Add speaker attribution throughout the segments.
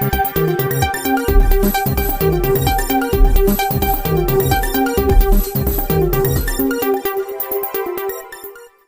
Speaker 1: Thank you.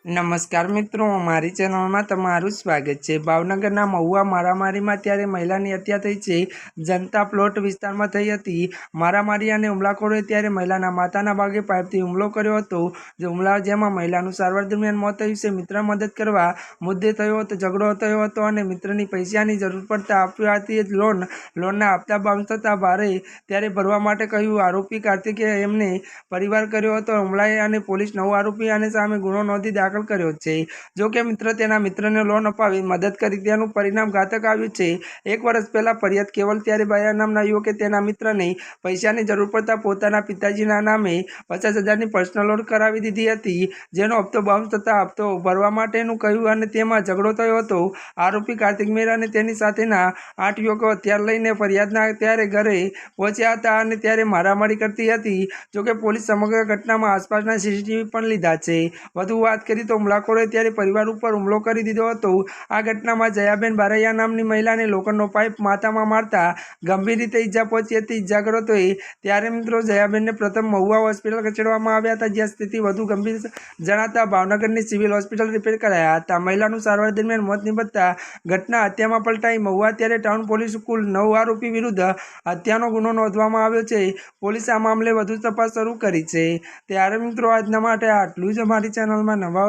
Speaker 1: નમસ્કાર મિત્રો, મારી ચેનલમાં તમારું સ્વાગત છે. ભાવનગરના મહુવા મારામારીમાં ત્યારે મહિલાની હત્યા થઈ છે. જનતા પ્લોટ વિસ્તારમાં થઈ હતી. મારામારી અને હુમલાખોરોએ ત્યારે મહિલાના માતાના ભાગે પાઇપથી હુમલો કર્યો હતો. જે હુમલા જેમાં મહિલાનું સારવાર દરમિયાન મોત થયું છે. મિત્ર મદદ કરવા મુદ્દે થયો હતો, ઝઘડો થયો હતો અને મિત્રની પૈસાની જરૂર પડતા આપી હતી લોન, લોનના હપ્તા બાઉન્સ થતાં ભારે ત્યારે ભરવા માટે કહ્યું. આરોપી કાર્તિકે એમને પરિવાર કર્યો હતો. હુમલાએ અને પોલીસ નવ આરોપી અને સામે ગુનો નોંધી દાખલ કર્યો છે. જો કે મિત્ર, તેના મિત્રને લોન અપાવી મદદ કરી તેનું પરિણામ ઘાતક આવ્યું છે. એક વર્ષ પહેલાં ફરિયાદ કેવલ ત્યારે બાયા નામના યુવકે તેના મિત્રને પૈસાની જરૂર પડતા પોતાના પિતાજીના નામે પચાસ હજારની પર્સનલ લોન કરાવી દીધી હતી. જેનો હપ્તો બાઉન્સ થતાં હપ્તો ભરવા માટેનું કહ્યું અને તેમાં ઝઘડો થયો હતો. આરોપી કાર્તિક મેરા અને તેની સાથેના આઠ યુવકો હથિયાર લઈને ફરિયાદના ત્યારે ઘરે પહોંચ્યા હતા અને ત્યારે મારામારી કરતી હતી. જોકે પોલીસ સમગ્ર ઘટનામાં આસપાસના સીસીટીવી પણ લીધા છે. વધુ વાત કરી તો હુમલાખોરોએ ત્યારે પરિવાર ઉપર હુમલો કરી દીધો હતો. આ ઘટનામાં જયાબેન બારૈયા નામની મહિલાને લોખંડનો પાઇપ માથામાં મારતા ગંભીર રીતે ઈજા પહોંચી હતી. ઇજાગ્રસ્તોએ ત્યારે મિત્રો જયાબેનને પ્રથમ મહુવા હોસ્પિટલ ખસેડવામાં આવ્યા હતા, જ્યાં સ્થિતિ વધુ ગંભીર જણાતા ભાવનગરની સિવિલ હોસ્પિટલ રિપેર કરાયા હતા. મહિલાનું સારવાર દરમિયાન મોત નિપજતા ઘટના હત્યામાં પલટાઈ મહુવા ત્યારે ટાઉન પોલીસ કુલ નવ આરોપી વિરુદ્ધ હત્યાનો ગુનો નોંધવામાં આવ્યો છે. પોલીસે આ મામલે વધુ તપાસ શરૂ કરી છે. ત્યારે મિત્રો આજના માટે આટલું જ. અમારી ચેનલમાં નવા